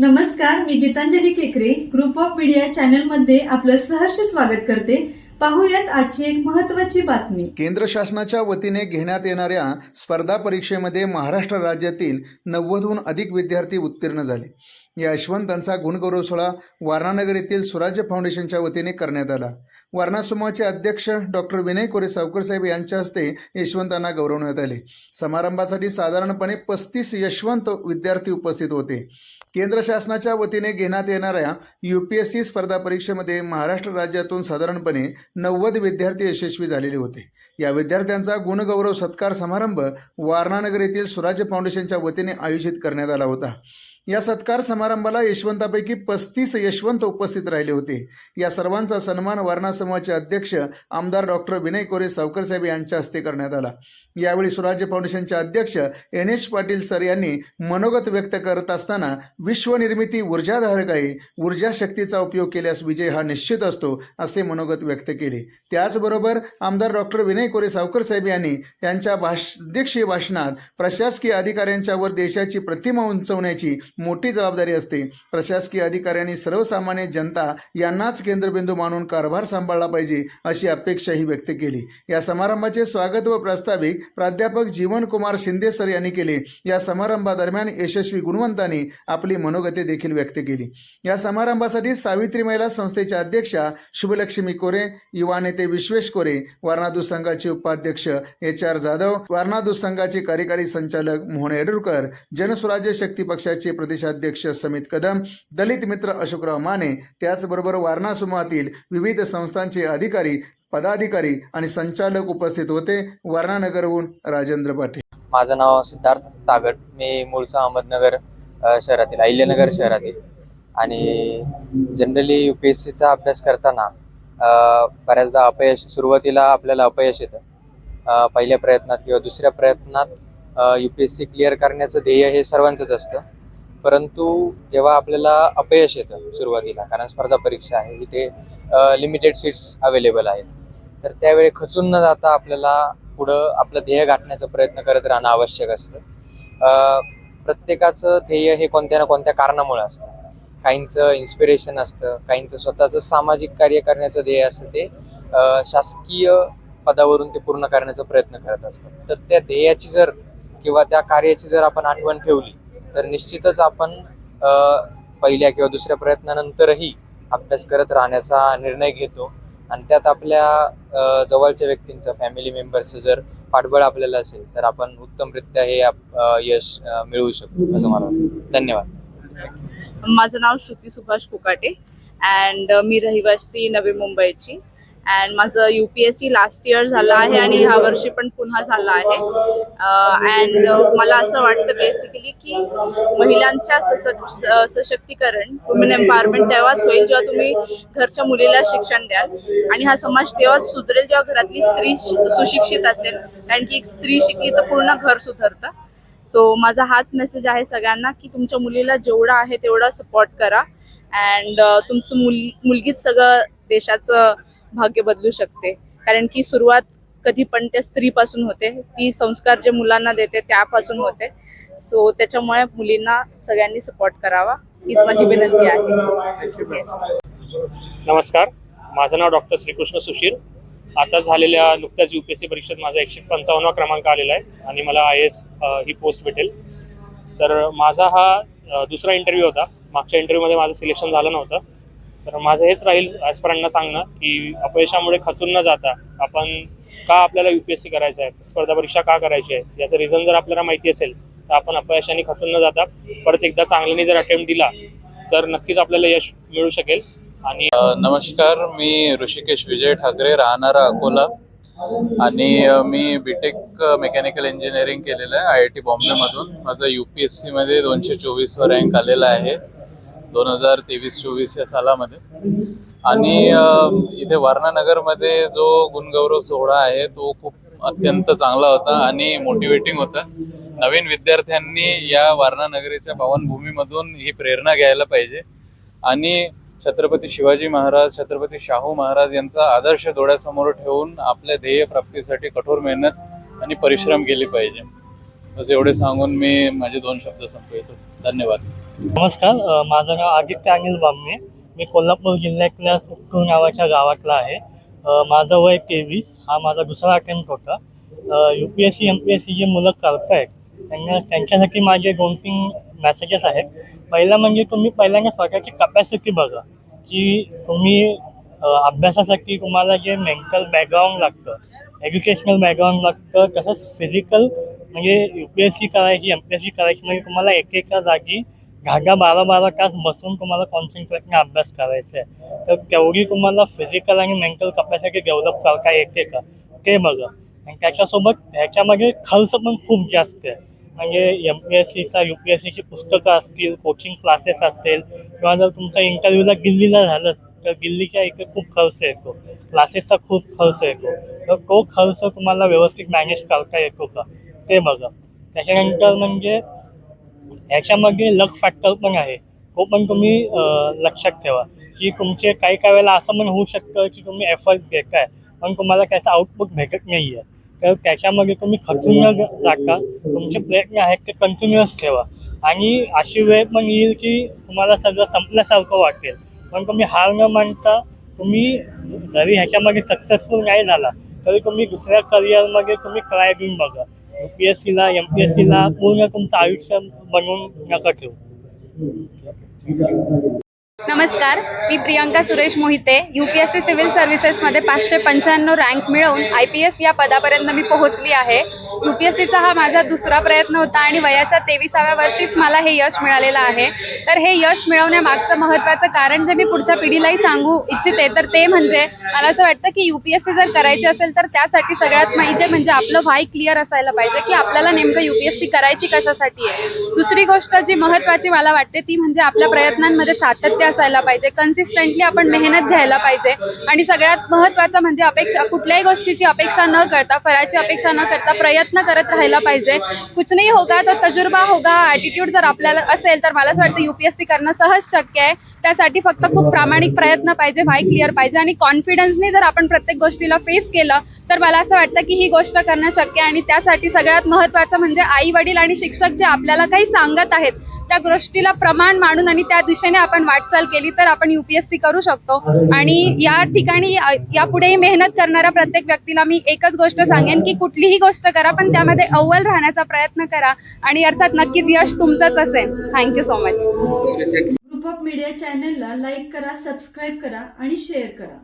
नमस्कार मी गीतांजली केकरे. Group of media चॅनलमध्ये आपलं सहर्ष स्वागत करते. पाहूयात आजची एक महत्वाची बातमी. केंद्र शासनाच्या वतीने घेण्यात येणाऱ्या स्पर्धा परीक्षेमध्ये महाराष्ट्र राज्यातील नव्वदहून अधिक विद्यार्थी उत्तीर्ण झाले. या यशवंतांचा गुणगौरव सोहळा वारणानगर येथील स्वराज्य फाउंडेशनच्या वतीने करण्यात आला. वारणा समूहाचे अध्यक्ष डॉक्टर विनय कोरे सावकर साहेब यांच्या हस्ते यशवंतांना गौरवण्यात आले. समारंभासाठी साधारणपणे पस्तीस यशवंत विद्यार्थी उपस्थित होते. केंद्र शासनाच्या वतीने घेण्यात येणाऱ्या यू पी एस सी स्पर्धा परीक्षेमध्ये महाराष्ट्र राज्यातून साधारणपणे नव्वद विद्यार्थी यशस्वी झालेले होते. या विद्यार्थ्यांचा गुणगौरव सत्कार समारंभ वारणानगर येथील स्वराज्य फाउंडेशनच्या वतीने आयोजित करण्यात आला होता. या सत्कार समारंभाला यशवंतापैकी पस्तीस यशवंत उपस्थित राहिले होते. या सर्वांचा सन्मान वारणा समूहाचे अध्यक्ष आमदार डॉक्टर विनय कोरे सावकर साहेब यांच्या हस्ते करण्यात आला. यावेळी स्वराज्य फाउंडेशनचे अध्यक्ष एन. एच. पाटील सर यांनी मनोगत व्यक्त करत असताना विश्वनिर्मिती ऊर्जाधारक आहे. ऊर्जा शक्तीचा उपयोग केल्यास विजय हा निश्चित असतो असे मनोगत व्यक्त केले. त्याचबरोबर आमदार डॉक्टर विनय कोरे सावकर साहेब यांनी यांच्या भाष अध्यक्षीय भाषणात प्रशासकीय अधिकाऱ्यांच्यावर देशाची प्रतिमा उंचवण्याची मोठी जबाबदारी असते. प्रशासकीय अधिकाऱ्यांनी सर्वसामान्य जनता यांनाच केंद्रबिंदू मानून कारभार सांभाळला पाहिजे अशी अपेक्षाही व्यक्त केली. या समारंभाचे स्वागत व प्रास्ताविक प्राध्यापक जीवनकुमार शिंदे सर यांनी केले. या समारंभादरम्यान यशस्वी गुणवंतांनी आपली मनोगते देखील व्यक्त केली. या समारंभासाठी सावित्री महिला संस्थेच्या अध्यक्षा शुभलक्ष्मी कोरे युवा नेते विश्वेश कोरे वारणादू संघाचे उपाध्यक्ष एच आर जाधव वारणादू संघाचे कार्यकारी संचालक मोहन येडुरकर जनस्वराज्य शक्ती पक्षाचे प्रदेशाध्यक्ष समित कदम दलित मित्र अशोकराव माने त्याचबरोबर वारणा समूहातील विविध संस्थांचे अधिकारी पदाधिकारी आणि संचालक उपस्थित होते. वारणानगरहून राजेंद्र पाटील. माझं नाव सिद्धार्थ तागड. मी मूळचा अहमदनगर शहरातील अहिल्यानगर शहरातील. आणि जनरली यू पी एस सीचा अभ्यास करताना बऱ्याचदा अपयश सुरुवातीला आपल्याला अपयश येतं. पहिल्या प्रयत्नात किंवा दुसऱ्या प्रयत्नात U P S C clear करण्याचं ध्येय हे सर्वांचंच असतं. परंतु जेव्हा आपल्याला अपयश येतं सुरुवातीला कारण स्पर्धा परीक्षा आहे इथे लिमिटेड सीट्स अवेलेबल आहेत. तर त्यावेळी खचून न जाता आपल्याला पुढं आपलं ध्येय गाठण्याचा प्रयत्न करत राहणं आवश्यक असतं. प्रत्येकाचं ध्येय हे कोणत्या ना कोणत्या कारणामुळे असतं. काहींचं इन्स्पिरेशन असतं काहींचं स्वतःचं सामाजिक कार्य करण्याचं ध्येय असतं ते शासकीय पदावरून ते पूर्ण करण्याचा प्रयत्न करत असतात. तर त्या ध्येयाची जर किंवा त्या कार्याची जर आपण आठवण ठेवली तर निश्चितच आपण पहिल्या किंवा दुसऱ्या प्रयत्नानंतरही अभ्यास करत राहण्याचा निर्णय घेतो. आणि त्यात आपल्या जवळच्या व्यक्तींचं फॅमिली मेंबर्सचं जर पाठबळ आपल्याला असेल तर आपण उत्तमरित्या हे यश मिळवू शकतो असं मला वाटतं. धन्यवाद. माझं नाव श्रुती सुभाष कुकाटे अँड मी रहिवासी नवी मुंबईची. अँड माझं U P S C last year झालं आहे आणि ह्या वर्षी पण पुन्हा झालं आहे. अँड मला असं वाटतं बेसिकली की महिलांच्या सशक स- सशक्तीकरण वुमेन एम्पावरमेंट तेव्हाच होईल जेव्हा तुम्ही घरच्या मुलीला शिक्षण द्याल. आणि हा समाज तेव्हाच सुधरेल जेव्हा घरातली स्त्री सुशिक्षित असेल. कारण की एक स्त्री शिकली तर पूर्ण घर सुधरतं. सो माझा हाच मेसेज आहे सगळ्यांना की तुमच्या मुलीला जेवढा आहे तेवढा सपोर्ट करा. अँड तुमचं मुल मुलगीच सगळं देशाचं भाग्य बदलू शकते. कारण की सुरुवात कधी पण त्या स्त्रीपासून होते. ती संस्कार जे मुलांना देते त्यापासून होते. सो त्याच्यामुळे मुलींना सगळ्यांनी सपोर्ट करावा. हीच माझी विनंती आहे. नमस्कार. माझं नाव डॉक्टर श्रीकृष्ण सुशील. आता झालेल्या नुकत्याच यू पी एस सी परीक्षेत माझा एकशे पंचावन्नवा क्रमांक आलेला आहे आणि मला आय एस ही पोस्ट भेटेल. तर माझा हा दुसरा इंटरव्ह्यू होता. मागच्या इंटरव्ह्यूमध्ये माझं सिलेक्शन झालं नव्हतं. तर माझं हेच राहील ॲस्परांना सांगणं की अपयशामुळे खचून न जाता आपण का आपल्याला यू पी एस सी करायचं आहे? स्पर्धा परीक्षा का करायची आहे? याचं रिझन जर आपल्याला माहिती असेल तर आपण अपयशाने खचून न जाता परत एकदा चांगल्याने जर अटेम्प्ट दिला तर नक्कीच आपल्याला यश मिळू शकेल. आणि नमस्कार मी ऋषिकेश विजय ठाकरे राहणारा अकोला. आणि मी मी बीटेक मेकॅनिकल इंजिनिअरिंग केलेलं आहे आय आय टी बॉम्बेमधून. माझं यू पी एस सीमध्ये दोनशे चोवीसवर रँक आलेला आहे. दोन हजार तेवीस चोवीस या सालामध्ये. आणि इथे वारणानगरमध्ये जो गुणगौरव सोहळा आहे तो खूप अत्यंत चांगला होता आणि मोटिवेटिंग होता. नवीन विद्यार्थ्यांनी या वारणानगरीच्या पावनभूमीमधून ही प्रेरणा घ्यायला पाहिजे. आणि छत्रपती शिवाजी महाराज छत्रपती शाहू महाराज यांचा आदर्श डोळ्यासमोर ठेवून आपल्या ध्येय प्राप्तीसाठी कठोर मेहनत आणि परिश्रम केले पाहिजे. बस एवढे सांगून मी माझे दोन शब्द संपवतो. धन्यवाद. नमस्कार माझं नाव आदित्य अनिल बामणे. मी कोल्हापूर जिल्ह्यातल्या उक्कूर नावाच्या गावातला आहे. माझं वय तेवीस हा माझा दुसरा अटेम्प्ट होता. U P S C M P S C जे मुलं करत आहेत त्यांना त्यांच्यासाठी माझे दोन तीन मॅसेजेस आहेत. पहिला म्हणजे तुम्ही पहिल्यांदा स्वतःची कपॅसिटी बघा की तुम्ही अभ्यासासाठी तुम्हाला जे मेंटल बॅकग्राऊंड लागतं एज्युकेशनल बॅकग्राऊंड लागतं तसंच फिजिकल म्हणजे यू पी एस सी करायची एम पी एस सी करायची म्हणजे तुम्हाला एक एका जागी दहा दहा बारा बारा तास बसून तुम्हाला कॉन्सन्ट्रेटने अभ्यास करायचा आहे तर तेवढी तुम्हाला फिजिकल आणि मेंटल कपॅसिटी डेव्हलप करता येते का? ते बघा. आणि त्याच्यासोबत ह्याच्यामध्ये खर्च पण खूप जास्त आहे. म्हणजे एम पी एस सीचा यू पी एस सीची पुस्तकं असतील कोचिंग क्लासेस असेल किंवा जर तुमचा इंटरव्ह्यूला दिल्लीला झालं तर दिल्लीच्या इथे खूप खर्च येतो. क्लासेसचा खूप खर्च येतो. तर तो खर्च तुम्हाला व्यवस्थित मॅनेज करता येतो का? ते बघा. त्याच्यानंतर म्हणजे ह्याच्यामध्ये लक फॅक्टर पण आहे. तो पण तुम्ही लक्षात ठेवा. की तुमचे काही काही वेळेला असं पण होऊ शकतं की तुम्ही एफर्ट देताय पण तुम्हाला त्याचा आउटपुट भेटत नाही आहे तर त्याच्यामध्ये तुम्ही खचून न जाता तुमचे प्रयत्न आहेत ते कंटिन्युअस ठेवा. आणि अशी वेळ पण येईल की तुम्हाला सगळं संपल्यासारखं वाटेल. पण तुम्ही हार न मानता तुम्ही जरी ह्याच्यामध्ये सक्सेसफुल नाही झाला तरी तुम्ही दुसऱ्या करिअरमध्ये तुम्ही ट्राय देऊन बघा. यू पी एस सीला एम पी एस सीला पूर्ण तुमचं आयुष्य बनवून नका ठेवू. नमस्कार मी Priyanka Suresh Mohite U P S C civil सर्व्हिसेसमध्ये पाचशे पंच्याण्णव रँक मिळवून आय पी एस या पदापर्यंत मी पोहोचली आहे. यू पी एस सीचा हा माझा दुसरा प्रयत्न होता आणि वयाच्या तेविसाव्या वर्षीच मला हे यश मिळालेलं आहे. तर हे यश मिळवण्यामागचं महत्त्वाचं कारण जे मी पुढच्या पिढीलाही सांगू इच्छिते तर ते म्हणजे मला असं वाटतं की यू पी एस सी जर करायची असेल तर त्यासाठी सगळ्यात माहिती म्हणजे आपलं व्हाय क्लिअर असायला पाहिजे की आपल्याला नेमकं यू पी एस सी करायची कशासाठी आहे. दुसरी गोष्ट जी महत्त्वाची मला वाटते ती म्हणजे आपल्या प्रयत्नांमध्ये सातत्य असायला पाहिजे. कन्सिस्टंटली आपण मेहनत घ्यायला पाहिजे. आणि सगळ्यात महत्त्वाचं म्हणजे अपेक्षा कुठल्याही गोष्टीची अपेक्षा न करता फळाची अपेक्षा न करता प्रयत्न करत राहायला पाहिजे. कुछ नाही होगा तो तजुर्बा होगा. ॲटिट्यूड जर आपल्याला असेल तर मला असं वाटतं यू पी एस सी करणं सहज शक्य आहे. त्यासाठी फक्त खूप प्रामाणिक प्रयत्न पाहिजे व्हाय क्लिअर पाहिजे. आणि कॉन्फिडन्सने जर आपण प्रत्येक गोष्टीला फेस केलं तर मला असं वाटतं की ही गोष्ट करणं शक्य आहे. आणि त्यासाठी सगळ्यात महत्त्वाचं म्हणजे आई वडील आणि शिक्षक जे आपल्याला काही सांगत आहेत त्या गोष्टीला प्रमाण मानून आणि त्या दिशेने आपण वाटचाल केली तर आपण युपीएससी करू शकतो. आणि या ठिकाणी यापुढेही मेहनत करणाऱ्या प्रत्येक व्यक्तीला मी एकच गोष्ट सांगेन की कुठलीही गोष्ट करा पण त्यामध्ये अव्वल राहण्याचा प्रयत्न करा. आणि अर्थात नक्कीच यश तुमचंच असेल. Thank you so much group of media चॅनलला लाईक करा सबस्क्राईब करा आणि शेअर करा.